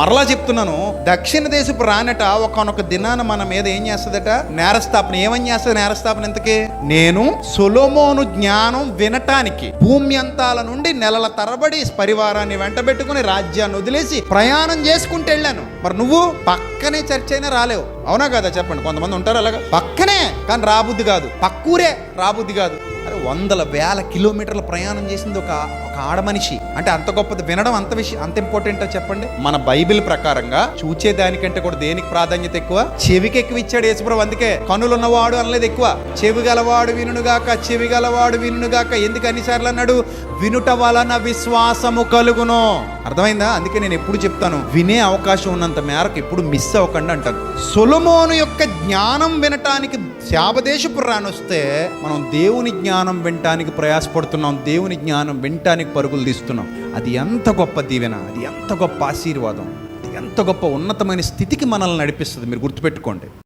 మరలా చెప్తున్నాను దక్షిణ దేశపు రానట ఒకనొక దినాన మన మీద ఏం చేస్తుందట? నేరస్థాపన. ఏమని చేస్తుంది నేరస్థాపన ఇంతకీ? నేను సొలోమోను జ్ఞానం వినటానికి భూమి అంతాల నుండి నెలల తరబడి పరివారాన్ని వెంటబెట్టుకుని రాజ్యాన్ని వదిలేసి ప్రయాణం చేసుకుంటూ వెళ్ళాను. మరి నువ్వు పక్కనే చర్చ అయినా రాలేవు. అవునా కదా? చెప్పండి. కొంతమంది ఉంటారు అలాగా. పక్కనే కానీ రాబుద్ది కాదు. పక్కూరే రాబుద్ది కాదు. అరే వందల వేల కిలోమీటర్ల ప్రయాణం చేసింది ఒక ఒక ఆడ మనిషి. అంటే అంత గొప్పది వినడం అంత విషయం అంత ఇంపార్టెంటో చెప్పండి. మన బైబిల్ ప్రకారంగా చూచే దానికంటే కూడా దేనికి ప్రాధాన్యత ఎక్కువ? చెవికి ఎక్కువ ఇచ్చాడు యేసుప్రభు అందుకే కనులు ఉన్నవాడు అనలేదు ఎక్కువ. చెవి గలవాడు వినుగాక చెవి గలవాడు వినుగాక ఎందుకు అన్నిసార్లు అన్నాడు? వినుట వలన విశ్వాసము కలుగును. అర్థమైందా? అందుకే నేను ఎప్పుడు చెప్తాను వినే అవకాశం ఉన్నంత మేరకు ఎప్పుడు మిస్ అవ్వకండి అంటాను. సొలమోను యొక్క జ్ఞానం వినటానికి శాపదేశపు రానొస్తే మనం దేవుని జ్ఞానం జ్ఞానం వినటానికి ప్రయాసపడుతున్నాం దేవుని జ్ఞానం వినటానికి పరుగులు తీస్తున్నాం. అది ఎంత గొప్ప దీవెన అది ఎంత గొప్ప ఆశీర్వాదం అది ఎంత గొప్ప ఉన్నతమైన స్థితికి మనల్ని నడిపిస్తుంది మీరు గుర్తుపెట్టుకోండి.